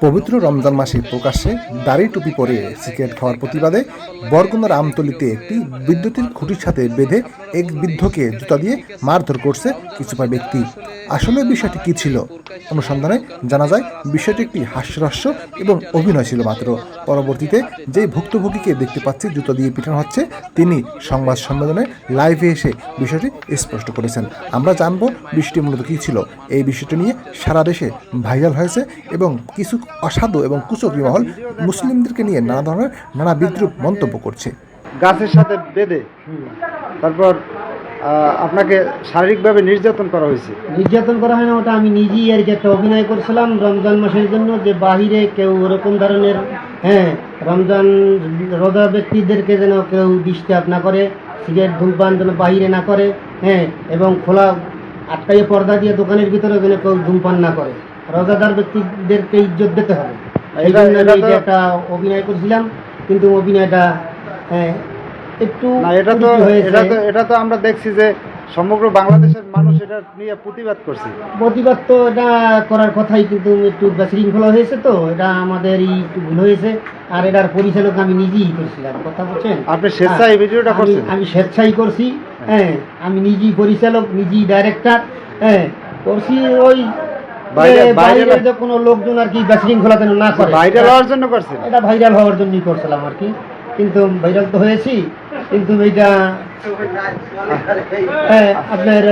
পবিত্র রমজান মাসে প্রকাশ্যে দাড়ি টুপি পরে সিগারেট খাওয়ার প্রতিবাদে বরগুনার আমতলিতে একটি বিদ্যুতের খুঁটির সাথে বেঁধে এক বৃদ্ধকে জুতা দিয়ে মারধর করছে কিছু ব্যক্তি। আসলে বিষয়টি কি ছিল? অনুসন্ধানে জানা যায়, বিষয়টি একটি হাস্যরস্য এবং অভিনয় ছিল মাত্র। পরবর্তীতে যেই ভুক্তভোগীকে দেখতে পাচ্ছি জুতো দিয়ে পিটানো হচ্ছে, তিনি সংবাদ সম্মেলনে লাইভে এসে বিষয়টি স্পষ্ট করেছেন। আমরা জানব বিষয়টি মূলত কী ছিল। এই বিষয়টি নিয়ে সারা দেশে ভাইরাল হয়েছে এবং কিছু অসাধু এবং কুচক্রী মহল মুসলিমদেরকে নিয়ে নানা ধরনের নানা বিদ্রুপ মন্তব্য করছে। গাছের সাথে বেঁধে তারপর আপনাকে শারীরিকভাবে নির্যাতন করা হয়েছে। নির্যাতন করা হয় না ওটা আমি নিজেই আর কি একটা অভিনয় করছিলাম রমজান মাসের জন্য যে বাহিরে কেউ ওরকম ধরনের হ্যাঁ রমজান রোজা ব্যক্তিদেরকে যেন কেউ ডিস্টার্ব না করে সিগারেট ধূমপান যেন বাহিরে না করে হ্যাঁ এবং খোলা আটকাইয়ে পর্দা দিয়ে দোকানের ভিতরে যেন কেউ ধূমপান না করে। রোজাদার ব্যক্তিদেরকে ইজ্জত দিতে হবে। একটা অভিনয় করছিলাম কিন্তু অভিনয়টা একটু এটা তো এটা তো এটা তো আমরা দেখছি যে সমগ্র বাংলাদেশের মানুষ এটা নিয়ে প্রতিবাদ করছে। প্রতিবাদ তো এটা করার কথাই কিন্তু একটু বিশৃঙ্খলা হয়েছে তো এটা আমাদের একটু ভুল হয়েছে আর এটার পরিচালক আমি নিজেই করছিলাম কথা বলছেন? আপনি স্বেচ্ছায় এই ভিডিওটা করছেন? আমি স্বেচ্ছাই করছি হ্যাঁ আমি নিজেই পরিচালক নিজেই ডাইরেক্টর হ্যাঁ করছি ওই কোনো লোকজন আর কি যেন না করে। ভাইরাল হওয়ার জন্য এটা ভাইরাল হওয়ার জন্যই করছিলাম আর কি। কিন্তু ভাইরাল তো হয়েছি কিন্তু এইটা হ্যাঁ, আপনার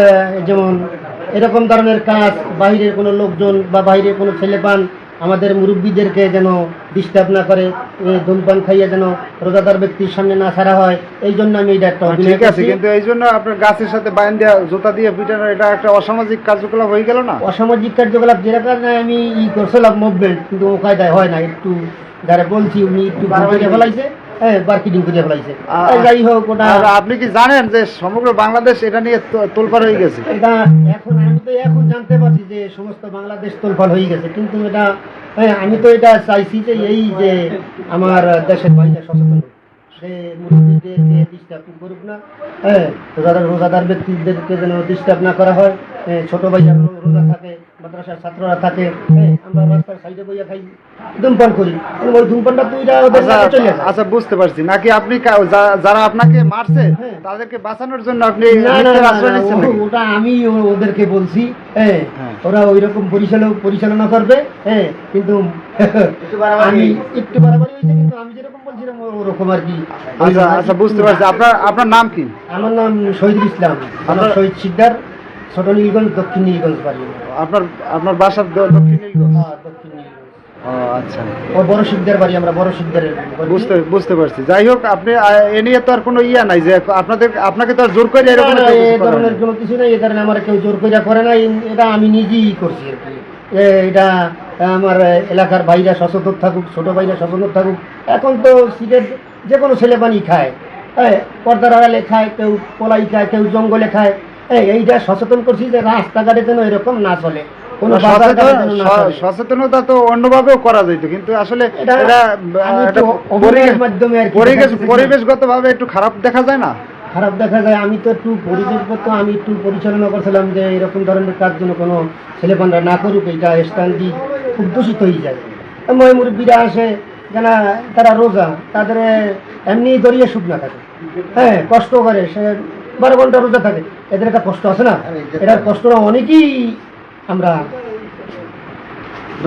যেমন এরকম ধরনের কাজ বাইরের কোনো লোকজন বা বাইরের কোনো ছেলে পান আমাদের মুরব্বীদেরকে যেন ডিস্টার্ব না করে ধূমপান খাইয়ে যেন রোজাদার ব্যক্তির সামনে না ছাড়া হয় এই জন্য আমি এটা একটা ঠিক আছে কিন্তু এই জন্য আপনার গাছের সাথে বাইন দেওয়া জুতা দিয়ে পিটানো এটা একটা অসামাজিক কার্যকলাপ হয়ে গেল না? অসামাজিক কার্যকলাপ যে কারণে আমি ই করছিলাম মুভমেন্ট কিন্তু ও কায়দায় হয় না একটু যারা বলছি উনি একটু ফেলাইছে হ্যাঁ মার্কেটিং করে ফেলাইছে। যাই হোক ওটা আপনি কি জানেন যে সমগ্র বাংলাদেশ এটা নিয়ে তোলপাড় হয়ে গেছে? এটা এখন আমি তো এখন জানতে পারছি যে সমস্ত বাংলাদেশ হয়ে গেছে কিন্তু এটা আমি তো এটা চাইছি যে এই যে আমার দেশের বাইরে সচেতন সে মুসলিমদেরকে ডিস্টার্ব করুক না হ্যাঁ রোজাদার রোজাদার ব্যক্তিদেরকে যেন ডিস্টার্ব না করা হয় ছোট ভাইরা রো- রোজা থাকে মাদ্রাসার ছাত্ররা থাকে হ্যাঁ আমরা রাস্তার সাইডে বইয়া খাই ধূমপান করি। ওই ধূমপানটা ওদের আচ্ছা আচ্ছা বুঝতে পারছি। নাকি আপনি যারা আপনাকে মারছে হ্যাঁ। তাদেরকে বাঁচানোর জন্য আপনি? ওটা আমি ওদেরকে বলছি হ্যাঁ হ্যাঁ। ওরা ওই রকম পরিচালনা পরিচালনা করবে হ্যাঁ কিন্তু আমি একটু বাড়াবাড়ি হয়েছে কিন্তু আমি যেরকম বলছিলাম ওরকম আর কি। আচ্ছা আচ্ছা বুঝতে পারছি। আপনার আপনার নাম কি? আমার নাম শহীদুল ইসলাম। আমার শহীদ সিকদার। ছোট নীলগঞ্জ দক্ষিণ নীলগঞ্জ বাড়ি। আপনার আপনার বাসার দ- দক্ষিণ নীলগঞ্জ? হ্যাঁ, দক্ষিণ নীলগঞ্জ। ও আচ্ছা। ও বড় শিকদার বাড়ি আমরা বড় শিকদারের বাড়ি। বুঝতে বুঝতে পারছি। যাই হোক আপনি আহ, এ নিয়ে তো আর কোনো ইয়া নাই যে আপনাদের আপনাকে তো আর জোর করে এরকম না, না, একটা কিছু এই করা ধরনের হয়নি। কোনো কিছু নেই এ কারণে আমার কেউ জোর করে করে না এই- এটা আমি নিজেই করছি আর কি। এ- এটা আমার এলাকার ভাইরা সচেতন থাকুক ছোট ভাইরা সচেতন থাকুক। এখন তো সিগারেট যে কোনো ছেলে পানি খায়। হ্যাঁ পর্দার আড়ালে খায় কেউ পলাই খায় কেউ জঙ্গলে খায়। এইটা সচেতন করছি যে রাস্তাঘাটে যেন এরকম না চলে। সচেতনতা তো অন্যভাবেও করা যেত কিন্তু আসলে এটা-। পরিবেশগত ভাবে একটু খারাপ দেখা যায় না? খারাপ দেখা যায়। আমি তো একটু পরিবেশগত আমি একটু পরিচালনা করছিলাম যে এরকম ধরনের কাজ যেন কোনো ছেলেপানরা না করুক এটা স্থানটি খুব দূষিত হয়ে যায়। মই মুরব্বীরা আসে যারা তারা রোজা তাদের এমনি দরিয়ে শুকনা থাকে। হ্যাঁ কষ্ট করে। সে বারো ঘণ্টা রোজা থাকে। এদের একটা কষ্ট আছে না? এটার কষ্টটা অনেকেই আমরা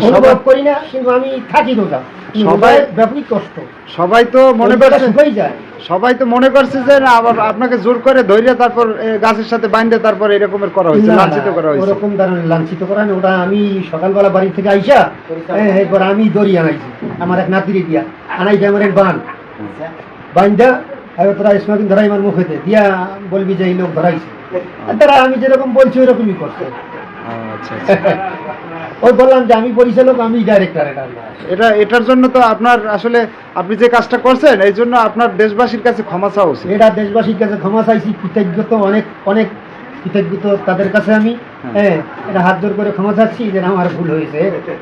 অনুভব করি না কিন্তু আমি থাকি রোজা। সবাই- ব্যাপক কষ্ট। সবাই তো মনে করছে সবাই তো মনে করছে যে না আবার আপনাকে জোর করে ধৈর্য তারপর গাছের সাথে বাইন্ধে তারপর এরকমের করা হয়েছে লাঞ্ছিত করা হয়েছে। ওরকম ধরনের লাঞ্ছিত করা না। ওটা আমি সকালবেলা বাড়ি থেকে আইসা হ্যাঁ, এরপর আমি দড়ি আনাইছি। আমার এক নাতিরে দিয়া আনাইছি আমার এক বান। বাইন্দা আর তোরা স্মোকিং ধরাই আমার মুখে দিয়া বলবি যে এই লোক ধরাইছে। তারা আমি যেরকম বলছি ওরকমই করছে। আচ্ছা আচ্ছা। ওই বললাম যে আমি পরিচালক আমি ডাইরেক্টর এটা এটা এটার জন্য তো আপনার আসলে আপনি যে কাজটা করছেন এই জন্য আপনার দেশবাসীর কাছে ক্ষমা চাওয়া উচিত। এটা দেশবাসীর কাছে ক্ষমা চাইছি। কৃতজ্ঞত অনেক অনেক কৃতজ্ঞত তাদের কাছে আমি হ্যাঁ। এটা হাত জোর করে ক্ষমা চাচ্ছি যে আমার ভুল হয়েছে।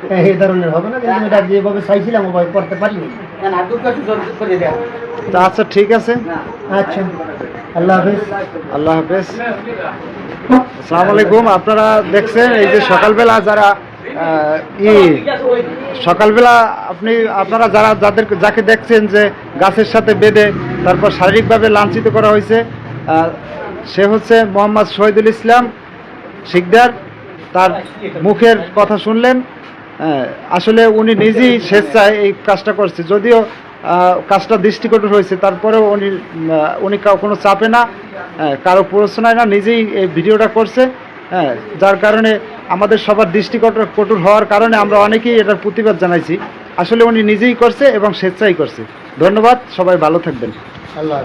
হ্যাঁ, এই ধরনের হবে না কিন্তু এটা যেভাবে চাইছিলাম ওভাবে করতে পারিনি। আচ্ছা ঠিক আছে। আচ্ছা। আল্লাহ হাফেজ। আল্লাহ হাফেজ। আসসালামু আলাইকুম। আপনারা দেখছেন এই যে সকালবেলা যারা ই সকালবেলা আপনি আপনারা যারা যাদের যাকে দেখছেন যে গাছের সাথে বেঁধে তারপর শারীরিকভাবে লাঞ্ছিত করা হয়েছে সে হচ্ছে মোহাম্মদ শহীদুল ইসলাম শিকদার। তার মুখের কথা শুনলেন। আসলে উনি নিজেই স্বেচ্ছায় এই কাজটা করছে। যদিও কাজটা দৃষ্টিকটু হয়েছে, তারপরেও উনি উনি কোনো চাপে না কারও প্ররোচনায় না, নিজেই এই ভিডিওটা করছে। হ্যাঁ যার কারণে আমাদের সবার দৃষ্টিকটু কটুর হওয়ার কারণে আমরা অনেকেই এটার প্রতিবাদ জানাইছি। আসলে উনি নিজেই করছে এবং স্বেচ্ছাই করছে। ধন্যবাদ, সবাই ভালো থাকবেন। আল্লাহ